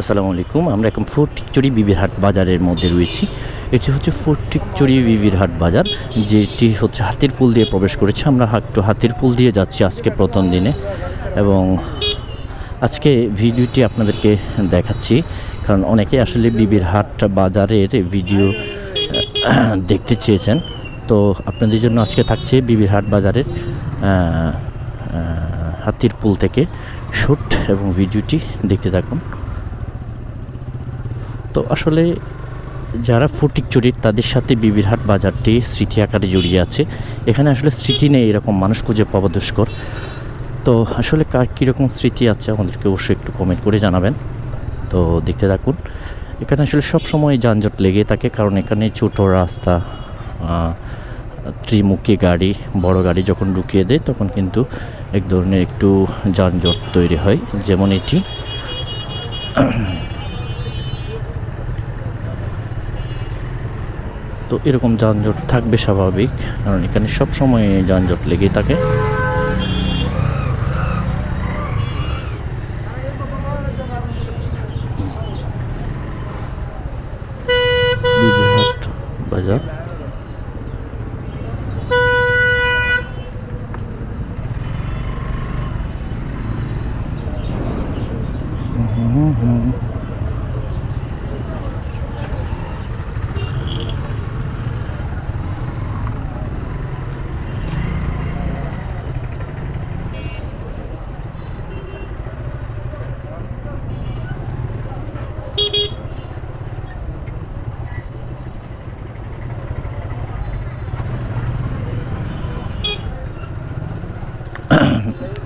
আসসালামু আলাইকুম। আমরা এখন ফটিকচুরি বিবিরহাট বাজারের মধ্যে রয়েছি। এটি হচ্ছে ফটিকচুরি বিবিরহাট বাজার যেটি হচ্ছে হাতির পুল দিয়ে প্রবেশ করেছে। আমরা একটু হাতির পুল দিয়ে যাচ্ছি আজকে প্রথম দিনে এবং আজকে ভিডিওটি আপনাদেরকে দেখাচ্ছি। কারণ অনেকে আসলে বিবিরহাট বাজারের ভিডিও দেখতে চেয়েছেন। তো আপনাদের জন্য আজকে থাকছে বিবিরহাট বাজারের আহ, আহ, হাতির পুল থেকে শ্যুট এবং ভিডিওটি দেখতে থাকুন। তো আসলে যারা ফটিকচুরির তাদের সাথে বিবিরহাট বাজারটি স্মৃতি আকারে জড়িয়ে আছে। এখানে আসলে স্মৃতি নেই এরকম মানুষ খুঁজে পাওয়া দুষ্কর। তো আসলে কার কীরকম স্মৃতি আছে আমাদেরকে অবশ্যই একটু কমেন্ট করে জানাবেন। তো দেখতে থাকুন। এখানে আসলে সব সময় যানজট লেগে থাকে কারণ এখানে ছোটো রাস্তা ত্রিমুখী গাড়ি, বড় গাড়ি যখন ঢুকিয়ে দেয় তখন কিন্তু এক ধরনের একটু যানজট তৈরি হয়। যেমন এটি। তো এরকম যানজট থাকবে স্বাভাবিক কারণ এখানে সব সময় যানজট লেগেই থাকে। বাজার।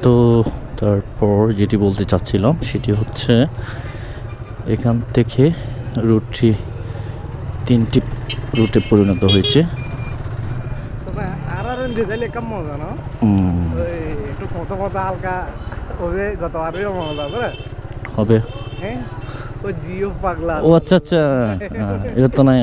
তো তারপর যেটি বলতে চাচ্ছিলাম সেটি হচ্ছে এখান থেকে রুটটি তিনটি রুটে পরিণত হয়েছে। হবে ওই জিও পাগলা। ও আচ্ছা আচ্ছা। হ্যাঁ, এটা তো নাই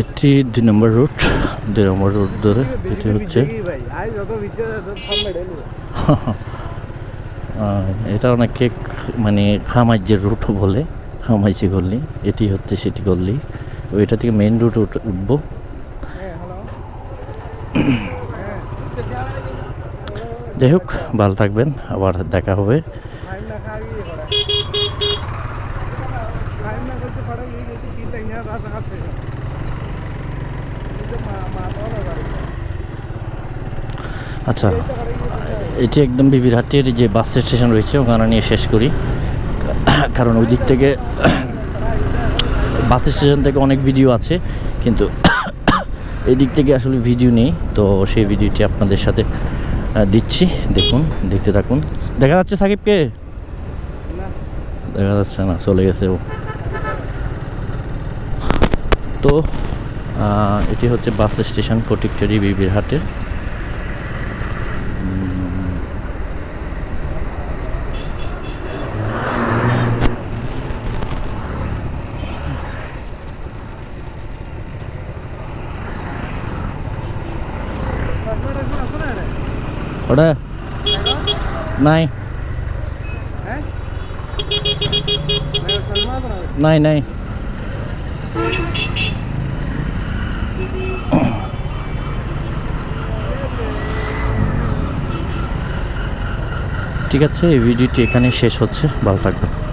এটা দুই নম্বর রুট, দুই নম্বর রুট ধরে এটি হচ্ছে এটা অনেকে মানে খামাইজের রুট বলে খামাইজি গল্লি এটি হচ্ছে সেটি গল্লি ওইটা থেকে মেইন রুট উঠবো। যাই হোক, ভালো থাকবেন, আবার দেখা হবে। আচ্ছা এটি একদম বিবিরহাটের যে বাস স্টেশন রয়েছে, ওখানে নিয়ে শেষ করি। কারণ ওই দিক থেকে বাস স্টেশন থেকে অনেক ভিডিও আছে, কিন্তু এই দিক থেকে আসলে ভিডিও নেই, তো সেই ভিডিওটি আপনাদের সাথে দিচ্ছি। দেখুন, দেখতে থাকুন। দেখা যাচ্ছে সাকিবকে? দেখা যাচ্ছে না, চলে গেছে ও। তো এটি হচ্ছে বাস স্টেশন ফটিকচুরি বিবিরহাটের। উম, আপনারা এখন আসুন না রে ওটা নাই। হ্যাঁ? নাই নাই। ঠিক আছে এই ভিডিওটি এখানে শেষ হচ্ছে ভালো থাকবেন।